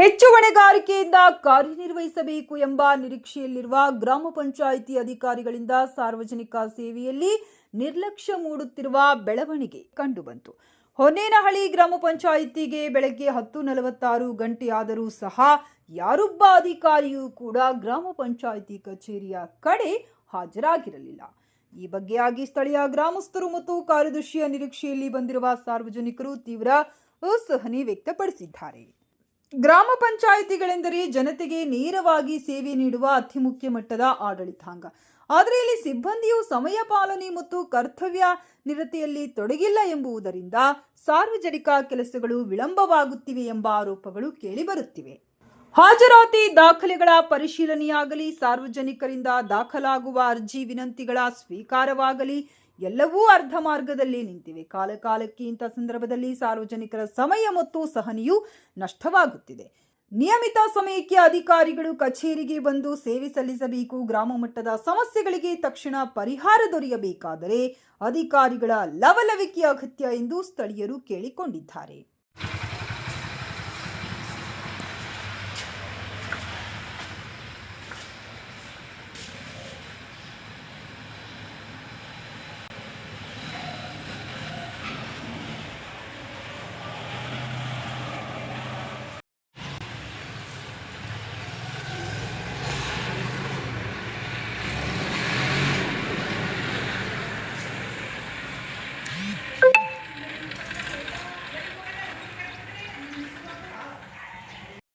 ಹೆಚ್ಚು ಹೊಣೆಗಾರಿಕೆಯಿಂದ ಕಾರ್ಯನಿರ್ವಹಿಸಬೇಕು ಎಂಬ ನಿರೀಕ್ಷೆಯಲ್ಲಿರುವ ಗ್ರಾಮ ಪಂಚಾಯಿತಿ ಅಧಿಕಾರಿಗಳಿಂದ ಸಾರ್ವಜನಿಕ ಸೇವೆಯಲ್ಲಿ ನಿರ್ಲಕ್ಷ್ಯ ಮೂಡುತ್ತಿರುವ ಬೆಳವಣಿಗೆ ಕಂಡುಬಂತು. ಹೊನ್ನೇನಹಳ್ಳಿ ಗ್ರಾಮ ಪಂಚಾಯಿತಿಗೆ ಬೆಳಗ್ಗೆ ಹತ್ತು ನಲವತ್ತಾರು ಗಂಟೆಯಾದರೂ ಸಹ ಯಾರೊಬ್ಬ ಅಧಿಕಾರಿಯೂ ಕೂಡ ಗ್ರಾಮ ಪಂಚಾಯಿತಿ ಕಚೇರಿಯ ಕಡೆ ಹಾಜರಾಗಿರಲಿಲ್ಲ. ಈ ಬಗ್ಗೆಯಾಗಿ ಸ್ಥಳೀಯ ಗ್ರಾಮಸ್ಥರು ಮತ್ತು ಕಾರ್ಯದರ್ಶಿಯ ನಿರೀಕ್ಷೆಯಲ್ಲಿ ಬಂದಿರುವ ಸಾರ್ವಜನಿಕರು ತೀವ್ರ ಅಸಹನೆ ವ್ಯಕ್ತಪಡಿಸಿದ್ದಾರೆ. ಗ್ರಾಮ ಪಂಚಾಯಿತಿಗಳೆಂದರೆ ಜನತೆಗೆ ನೇರವಾಗಿ ಸೇವೆ ನೀಡುವ ಅತಿ ಮುಖ್ಯ ಮಟ್ಟದ ಆಡಳಿತಾಂಗ. ಆದರೆ ಇಲ್ಲಿ ಸಿಬ್ಬಂದಿಯು ಸಮಯ ಪಾಲನೆ ಮತ್ತು ಕರ್ತವ್ಯ ನಿರತೆಯಲ್ಲಿ ತೊಡಗಿಲ್ಲ ಎಂಬುದರಿಂದ ಸಾರ್ವಜನಿಕ ಕೆಲಸಗಳು ವಿಳಂಬವಾಗುತ್ತಿವೆ ಎಂಬ ಆರೋಪಗಳು ಕೇಳಿಬರುತ್ತಿವೆ ಹಾಜರಾತಿ ದಾಖಲೆಗಳ ಪರಿಶೀಲನೆಯಾಗಲಿ, ಸಾರ್ವಜನಿಕರಿಂದ ದಾಖಲಾಗುವ ಅರ್ಜಿ ವಿನಂತಿಗಳ ಸ್ವೀಕಾರವಾಗಲಿ ಎಲ್ಲವೂ ಅರ್ಧ ಮಾರ್ಗದಲ್ಲಿ ನಿಂತಿವೆ. ಕಾಲಕಾಲಕ್ಕೆ ಇಂಥ ಸಂದರ್ಭದಲ್ಲಿ ಸಾರ್ವಜನಿಕರ ಸಮಯ ಮತ್ತು ಸಹನೆಯು ನಷ್ಟವಾಗುತ್ತಿದೆ. ನಿಯಮಿತ ಸಮಯಕ್ಕೆ ಅಧಿಕಾರಿಗಳು ಕಚೇರಿಗೆ ಬಂದು ಸೇವೆ ಸಲ್ಲಿಸಬೇಕು, ಗ್ರಾಮ ಮಟ್ಟದ ಸಮಸ್ಯೆಗಳಿಗೆ ತಕ್ಷಣ ಪರಿಹಾರ ದೊರೆಯಬೇಕಾದರೆ ಅಧಿಕಾರಿಗಳ ಲವಲವಿಕೆ ಅಗತ್ಯ ಎಂದು ಸ್ಥಳೀಯರು ಕೇಳಿಕೊಂಡಿದ್ದಾರೆ.